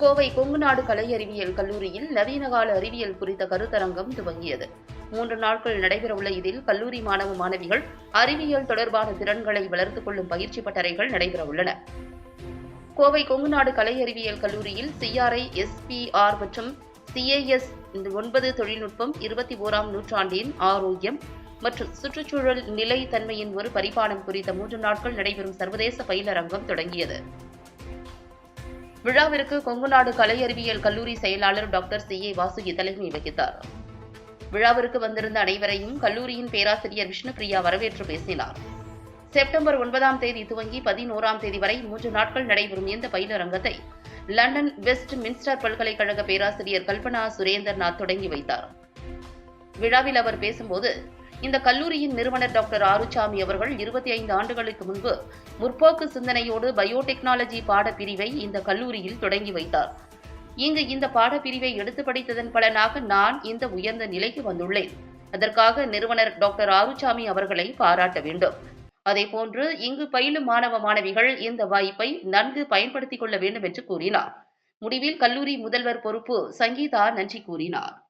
கோவை கொங்குநாடு கலை அறிவியல் கல்லூரியில் நவீனகால அறிவியல் குறித்த கருத்தரங்கம் துவங்கியது. மூன்று நாட்கள் நடைபெறவுள்ள இதில் கல்லூரி மாணவ மாணவிகள் அறிவியல் தொடர்பான திறன்களை வளர்த்துக் கொள்ளும் பயிற்சி பட்டறைகள் நடைபெறவுள்ளன. கோவை கொங்குநாடு கலை அறிவியல் கல்லூரியில் சிஆர்ஐ எஸ்பிஆர் மற்றும் சிஏஎஸ் இந்த ஒன்பது தொழில்நுட்பம் இருபத்தி ஓராம் நூற்றாண்டின் ஆரோக்கியம் மற்றும் சுற்றுச்சூழல் நிலைத்தன்மையின் ஒரு பரிபாடம் குறித்த மூன்று நாட்கள் நடைபெறும் சர்வதேச பயிலரங்கம் தொடங்கியது. விழாவிற்கு கொங்குநாடு கலை அறிவியல் கல்லூரி செயலாளர் டாக்டர் சி ஏ வாசுகி தலைமை வகித்தார். விழாவிற்கு வந்திருந்த அனைவரையும் கல்லூரியின் பேராசிரியர் விஷ்ணுபிரியா வரவேற்று பேசினார். செப்டம்பர் ஒன்பதாம் தேதி துவங்கி பதினோராம் தேதி வரை மூன்று நாட்கள் நடைபெறும் இந்த பயிலரங்கத்தை லண்டன் வெஸ்ட் மின்ஸ்டர் பல்கலைக்கழக பேராசிரியர் கல்பனா சுரேந்தர்நாத் தொடங்கி வைத்தார். விழாவில் அவர் பேசும்போது இந்த கல்லூரியின் நிறுவனர் டாக்டர் ஆறுசாமி அவர்கள் இருபத்தி ஐந்து ஆண்டுகளுக்கு முன்பு முற்போக்கு சிந்தனையோடு பயோடெக்னாலஜி பாடப்பிரிவை இந்த கல்லூரியில் தொடங்கி வைத்தார். இங்கு இந்த பாடப்பிரிவை எடுத்து படித்ததன் பலனாக நான் இந்த உயர்ந்த நிலைக்கு வந்துள்ளேன். அதற்காக நிறுவனர் டாக்டர் ஆறுசாமி அவர்களை பாராட்ட வேண்டும். அதேபோன்று இங்கு பயிலும் மாணவ மாணவிகள் இந்த வாய்ப்பை நன்கு பயன்படுத்திக் கொள்ள வேண்டும் என்று கூறினார். முடிவில் கல்லூரி முதல்வர் பொறுப்பு சங்கீதா நன்றி கூறினார்.